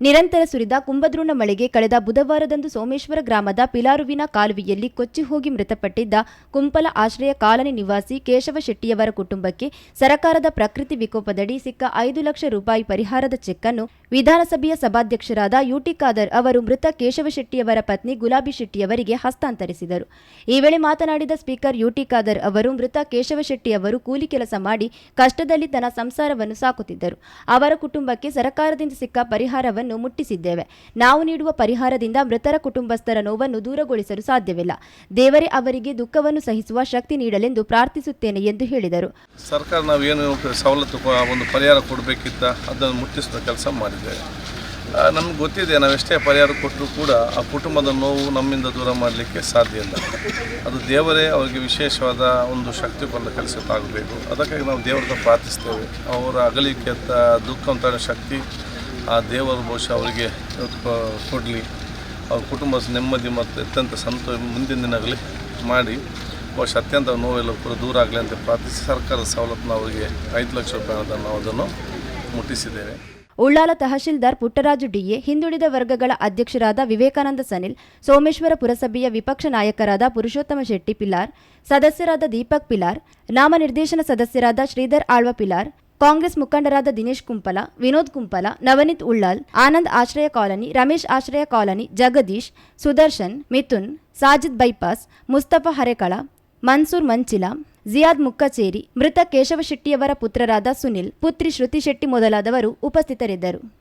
ನಿರಂತರ ಸುರಿದ ಕುಂಭದ್ರೋಣ ಮಳೆಗೆ ಕಳೆದ ಬುಧವಾರದಂದು ಸೋಮೇಶ್ವರ ಗ್ರಾಮದ ಪಿಲಾರುವಿನ ಕಾಲುವೆಯಲ್ಲಿ ಕೊಚ್ಚಿ ಹೋಗಿ ಮೃತಪಟ್ಟಿದ್ದ ಕುಂಪಲ ಆಶ್ರಯ ಕಾಲನಿ ನಿವಾಸಿ ಕೇಶವ ಶೆಟ್ಟಿಯವರ ಕುಟುಂಬಕ್ಕೆ ಸರಕಾರದ ಪ್ರಕೃತಿ ವಿಕೋಪದಡಿ ಸಿಕ್ಕ ಐದು ಲಕ್ಷ ರೂಪಾಯಿ ಪರಿಹಾರದ ಚೆಕ್ ಅನ್ನು ವಿಧಾನಸಭೆಯ ಸಭಾಧ್ಯಕ್ಷರಾದ ಯುಟಿ ಖಾದರ್ ಅವರು ಮೃತ ಕೇಶವ ಶೆಟ್ಟಿಯವರ ಪತ್ನಿ ಗುಲಾಬಿ ಶೆಟ್ಟಿಯವರಿಗೆ ಹಸ್ತಾಂತರಿಸಿದರು. ಈ ವೇಳೆ ಮಾತನಾಡಿದ ಸ್ಪೀಕರ್ ಯುಟಿ ಖಾದರ್ ಅವರು ಮೃತ ಕೇಶವ ಶೆಟ್ಟಿ ಅವರು ಕೂಲಿ ಕೆಲಸ ಮಾಡಿ ಕಷ್ಟದಲ್ಲಿ ತನ್ನ ಸಂಸಾರವನ್ನು ಸಾಕುತ್ತಿದ್ದರು. ಅವರ ಕುಟುಂಬಕ್ಕೆ ಸರಕಾರದಿಂದ ಸಿಕ್ಕ ಪರಿಹಾರವನ್ನು ಮುಟ್ಟಿಸಿದ್ದೇವೆ. ನಾವು ನೀಡುವ ಪರಿಹಾರದಿಂದ ಮೃತರ ಕುಟುಂಬಸ್ಥರ ನೋವನ್ನು ದೂರಗೊಳಿಸಲು ಸಾಧ್ಯವಿಲ್ಲ. ದೇವರೇ ಅವರಿಗೆ ದುಃಖವನ್ನು ಸಹಿಸುವ ಶಕ್ತಿ ನೀಡಲೆಂದು ಪ್ರಾರ್ಥಿಸುತ್ತೇನೆ ಎಂದು ಹೇಳಿದರು. ಸರ್ಕಾರ ನಾವು ಏನು ಸವಲತ್ತು ಒಂದು ಪರಿಹಾರ ಕೊಡಬೇಕಿತ್ತ ಅದನ್ನು ಮುಟ್ಟಿಸಿದ ಕೆಲಸ ಮಾಡಿದ್ದೇವೆ. ನಮ್ಗೆ ಗೊತ್ತಿದೆ, ನಾವು ಎಷ್ಟೇ ಪರಿಹಾರ ಕೊಟ್ಟರೂ ಕೂಡ ಆ ಕುಟುಂಬದ ನೋವು ನಮ್ಮಿಂದ ದೂರ ಮಾಡಲಿಕ್ಕೆ ಸಾಧ್ಯ ಇಲ್ಲ. ಅದು ದೇವರೇ ಅವರಿಗೆ ವಿಶೇಷವಾದ ಒಂದು ಶಕ್ತಿ ಕೊಂಡ ಕೆಲಸಕ್ಕಾಗಬೇಕು. ಅದಕ್ಕಾಗಿ ನಾವು ದೇವರನ್ನ ಪ್ರಾರ್ಥಿಸ್ತೇವೆ. ಅವರ ಅಗಲಿಕ್ಕೆ ಅಂತ ದುಃಖ ಅಂತ ಶಕ್ತಿ ಆ ದೇವರು ಬಹುಶಃ ಅವರಿಗೆ ಕೊಡಲಿ. ಅವ್ರ ಕುಟುಂಬ ನೆಮ್ಮದಿ ಮತ್ತು ಅತ್ಯಂತ ಸಂತೋಷ ಮುಂದಿನ ದಿನಗಳಲ್ಲಿ ಮಾಡಿ. ಬಹುಶಃ ಅತ್ಯಂತ ನೋವೆಲ್ಲ ಕೂಡ ದೂರ ಆಗಲಿ ಅಂತ ಪ್ರಾರ್ಥಿಸಿ ಸರ್ಕಾರದ ಸವಲತ್ತನ್ನು ಅವರಿಗೆ ಐದು ಲಕ್ಷ ರೂಪಾಯಿ ನಾವು ಅದನ್ನು ಮುಟ್ಟಿಸಿದ್ದೇವೆ. ಉಳ್ಳಾಲ ತಹಶೀಲ್ದಾರ್ ಪುಟ್ಟರಾಜು ಡಿಎ, ಹಿಂದುಳಿದ ವರ್ಗಗಳ ಅಧ್ಯಕ್ಷರಾದ ವಿವೇಕಾನಂದ ಸನಿಲ್, ಸೋಮೇಶ್ವರ ಪುರಸಭೆಯ ವಿಪಕ್ಷ ನಾಯಕರಾದ ಪುರುಷೋತ್ತಮ ಶೆಟ್ಟಿ ಪಿಲಾರ್, ಸದಸ್ಯರಾದ ದೀಪಕ್ ಪಿಲಾರ್ ನಾಮನಿರ್ದೇಶನ ಸದಸ್ಯರಾದ ಶ್ರೀಧರ್ ಆಳ್ವ ಪಿಲಾರ್ ಕಾಂಗ್ರೆಸ್ ಮುಖಂಡರಾದ Dinesh Kumpala, Vinod Kumpala, Navneet Ullal, Anand Ashraya colony, Ramesh Ashraya colony, Jagadish, Sudarshan, Mithun, Sajid bypass, Mustafa Harekala, Mansoor Manchila, Ziyad Mukkacheri, ಮೃತ ಕೇಶವ ಶೆಟ್ಟಿಯವರ ಪುತ್ರರಾದ ಸುನಿಲ್, ಪುತ್ರಿ ಶ್ರುತಿ ಶೆಟ್ಟಿ ಮೊದಲಾದವರು ಉಪಸ್ಥಿತರಿದ್ದರು.